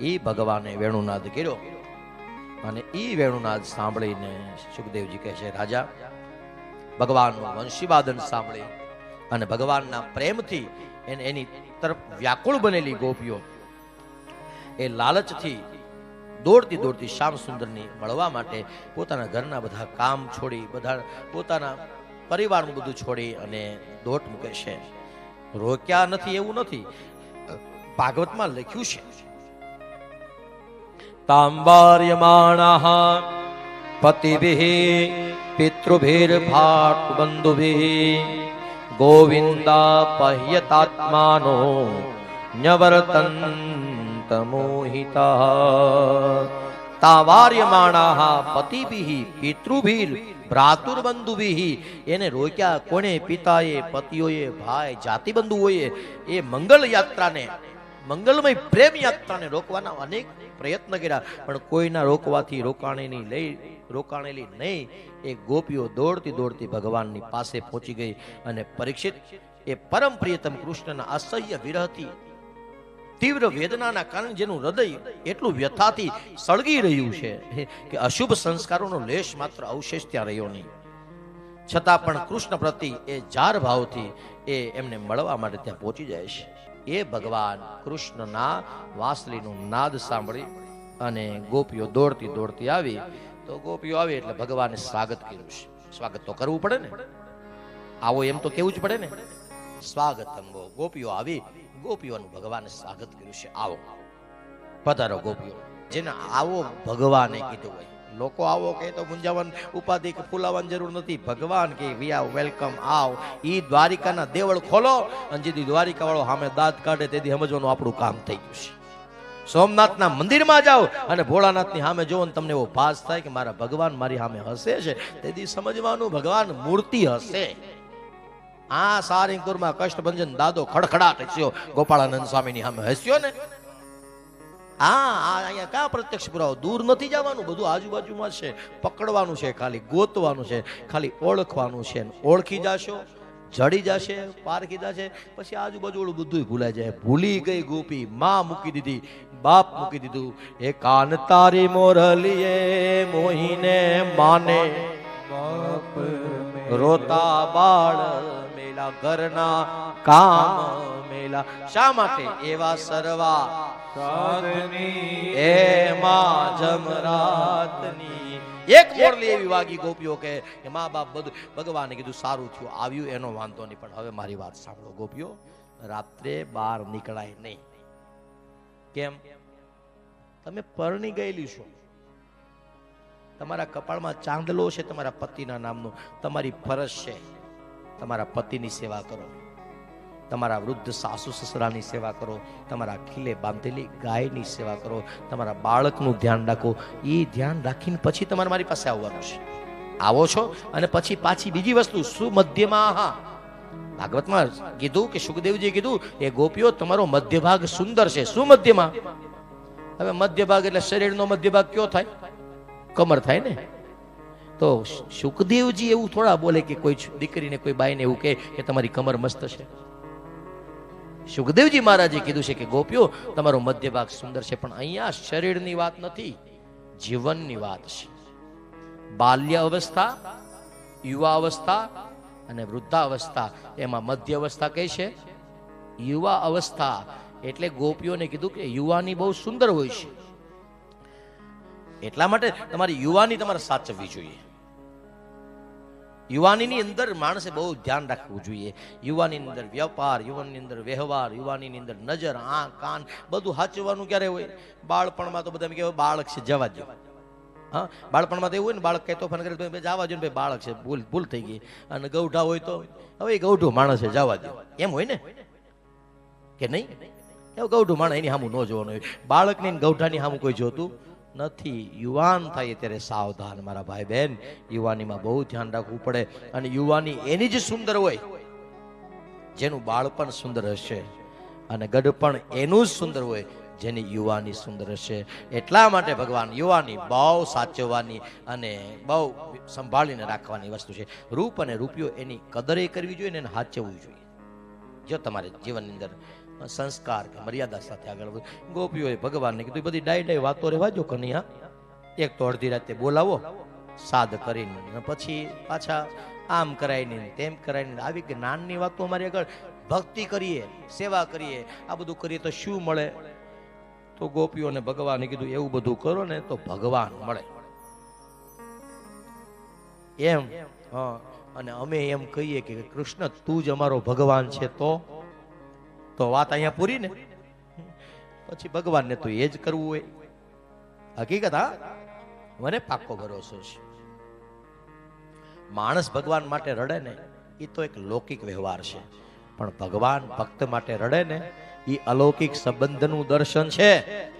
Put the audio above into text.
એ ભગવાને વેણુનાદ કર્યો. અને એ વેણુનાદ સાંભળીને સુખદેવજી કહે છે, રાજા, ભગવાનનું વંશીવાદન સાંભળી અને ભગવાનના પ્રેમથી એને એની તરફ વ્યાકુળ બનેલી ગોપીઓ એ લાલચથી દોડતી દોડતી શ્યામ સુંદરની મળવા માટે પોતાના ઘરના બધા કામ છોડી, બધા પોતાના પરિવારનું બધું છોડી અને દોટ મૂકે છે. રોક્યા નથી એવું નથી. ભાગવતમાં લખ્યું છે તાંબાર્યમાણાः पतिभिः પિતૃભિર્ભાટબંધુભિः गोविन्दा पह्यतात्मानो न्यवर्तन्तमोहितः। તાવાર્યમાણાહ પતિભિः પિતૃભીર ભ્રાતુર્બંધુભિः એને રોક્યા કોણે પિતાએ પતિઓએ ભાઈ જાતિબંધુઓએ એ મંગલ યાત્રાને મંગલમય પ્રેમ યાત્રાને રોકવાના અનેક પ્રયત્ન કર્યા. પણ કોઈના રોકવાથી રોકાણેની લઈ, રોકાણેલી નહીં. એ ગોપીઓ દોડતી દોડતી ભગવાનની પાસે પહોંચી ગઈ અને પરીક્ષિત એ પરમ પ્રિયતમ કૃષ્ણના અસહ્ય વિરહથી, તીવ્ર વેદનાના કારણે જેનું હૃદય એટલું વ્યથાથી સળગી રહ્યું છે કે અશુભ સંસ્કારોનો લેશ માત્ર અવશેષ ત્યાં રહ્યો નહીં. છતાં પણ કૃષ્ણ પ્રતિ એ જાર ભાવથી એ એમને મળવા માટે ત્યાં પહોંચી જાય છે. એ ભગવાન કૃષ્ણના વાંસલીનું નાદ સાંભળી અને ગોપીઓ દોડતી દોડતી આવી. તો ગોપીઓ આવી એટલે ભગવાને સ્વાગત કર્યું છે. સ્વાગત તો કરવું પડે ને? આવો એમ તો કેવું જ પડે ને? સ્વાગત વો. ગોપીઓ આવી. ગોપીઓનું ભગવાને સ્વાગત કર્યું છે. આવો. પધારો ગોપીઓ. જેને આવો ભગવાને કીધું હોય. લોકો આવો કે તો મુંજાવન ઉપાધિ કે ફૂલાવાની જરૂર નથી. ભગવાન કે વી આવ વેલકમ આવ. ઈ દ્વારિકાના દેવળ ખોલો અને જેથી દ્વારિકા વાળો સામે દાંત કાઢે તેથી સમજવાનું આપણું કામ થઈ ગયું છે. સોમનાથના મંદિરમાં જાઓ અને ભોળાનાથની સામે જોવો ને તમને એવો ભાસ થાય કે મારા ભગવાન મારી સામે હસે છે. તેથી સમજવાનું ભગવાન મૂર્તિ હશે આ સારંગપુરમાં કષ્ટભંજન દાદો ખડખડાટ હસ્યો. ગોપાળાનંદ સ્વામીની સામે હસ્યો ને. હા અહીંયા ક્યાં પ્રત્યક્ષ પુરાવો? દૂર નથી જવાનું, બધું આજુબાજુમાં છે. પકડવાનું છે, ખાલી ગોતવાનું છે, ખાલી ઓળખવાનું છે. ઓળખી જાશો, જડી જશે, પારખી જશે, પછી આજુબાજુ ઓળું બધું ભૂલાઈ જાય. ભૂલી ગઈ ગોપી, માં મૂકી દીધી, બાપ મૂકી દીધું. એ કાન તારી મોરલીએ મોહીને માને રોતા બાળ મેલા ઘરના કામ મેલા. શા માટે? એવા સર્વા. એમાં જમરાતની. એક મોરલી એવી વાગી ગોપીઓ કે કે મા બાપ બધું ભગવાને કીધું સારું થયું આવ્યું એનો વાંધો નહીં પણ હવે મારી વાત સાંભળો ગોપીઓ. રાત્રે બહાર નીકળાય નહીં. કેમ? તમે પરણી ગયેલી છો. તમારા કપાળમાં ચાંદલો છે તમારા પતિના નામનો. તમારી ફરજ છે. તમારા પતિની સેવા કરો. તમારા વૃદ્ધ સાસુ સસરાની સેવા કરો. તમારા ખીલે બાંધેલી ગાયની સેવા કરો. તમારા બાળકનું ધ્યાન રાખો. એ ધ્યાન રાખીને પછી તમારે મારી પાસે આવવાનું છે. આવો છો અને પછી પાછી બીજી વસ્તુ સુમધ્યમાં હા ભાગવતમાં કીધું કે સુખદેવજીએ કીધું એ ગોપીઓ, તમારો મધ્ય ભાગ સુંદર છે. શું મધ્યમાં હવે મધ્ય ભાગ એટલે શરીરનો મધ્ય ભાગ કયો થાય? કમર થાય ને? તો સુખદેવજી એવું થોડા બોલે કે કોઈ દીકરીને કોઈ બાઈને એવું કહે કે તમારી કમર મસ્ત છે. સુખદેવજી મહારાજે કીધું છે કે ગોપીઓ, તમારો મધ્ય ભાગ સુંદર છે, પણ અહીંયા શરીરની વાત નથી, જીવનની વાત છે. બાલ્ય અવસ્થા યુવા અવસ્થા અને વૃદ્ધાવસ્થા, એમાં મધ્ય અવસ્થા કઈ છે? યુવા અવસ્થા એટલે ગોપીઓને કીધું કે યુવાની બહુ સુંદર હોય છે. એટલા માટે તમારી યુવાની તમારે સાચવવી જોઈએ. યુવાનીની અંદર માણસે બહુ ધ્યાન રાખવું જોઈએ. યુવાનીની અંદર વ્યાપાર યુવાનની અંદર વ્યવહાર, યુવાનીની અંદર નજર, આંખ, કાન, બધું સાચવવાનું ક્યારે હોય? બાળપણમાં તો બધા એમ કહેવાય, બાળક છે, જવા દો હા? બાળપણમાં તો એવું હોય ને, બાળક કહેતો ફોન કરે તો જવા દો ને ભાઈ બાળક છે, ભૂલ ભૂલ થઈ ગઈ. અને ગૌઢા હોય તો, હવે એ ગૌઢું માણસ છે, જવા દો એમ હોય ને? કે નહીં? એવું ગૌઢું માણસ એની સામું ન જોવાનું હોય. બાળકની ગૌઢાની સામું કોઈ જોતું નથી. યુવાન થાય ત્યારે સાવધાન, મારા ભાઈ બહેન યુવાનીમાં બહુ ધ્યાન રાખવું પડે. અને યુવાની એની જ સુંદર હોય, જેનું બાળપણ સુંદર હશે અને ગઢપણ એનું જ સુંદર હોય, જેની યુવાની સુંદર હશે. એટલા માટે ભગવાન યુવાની બહુ સાચવવાની અને બહુ સંભાળીને રાખવાની વસ્તુ છે. રૂપ અને રૂપિયો એની કદરે કરવી જોઈએ ને એને સાચવવું જોઈએ. જો તમારે જીવનની અંદર સંસ્કાર કે મર્યાદા સાથે આગળ વધ. ગોપીઓએ ભગવાનને કીધું, "એ બધી ડાય ડાય વાતો રહેવા જો કન્યા. એક તો અડધી રાતે બોલાવો, સાદ કરીને પછી પાછા આમ કરાય ને તેમ કરાય નહીં આવી જ્ઞાનની વાતો અમારી આગળ. ભક્તિ કરીએ, સેવા કરીએ, આ બધું કરીએ તો શું મળે? તો ગોપીઓને ભગવાને કીધું, એવું બધું કરો ને તો ભગવાન મળે. એમ અને અમે એમ કહીએ કે કૃષ્ણ, તું જ અમારો ભગવાન છે તો? તો વાત અહીંયા પૂરી ને? પછી ભગવાનને તો એ જ કરવું હોય. હકીકત, હા? મને પાક્કો ભરોસો છે. માણસ ભગવાન માટે રડે ને એ તો એક લૌકિક વ્યવહાર છે. પણ ભગવાન ભક્ત માટે રડે ને એ અલૌકિક સંબંધનું દર્શન છે.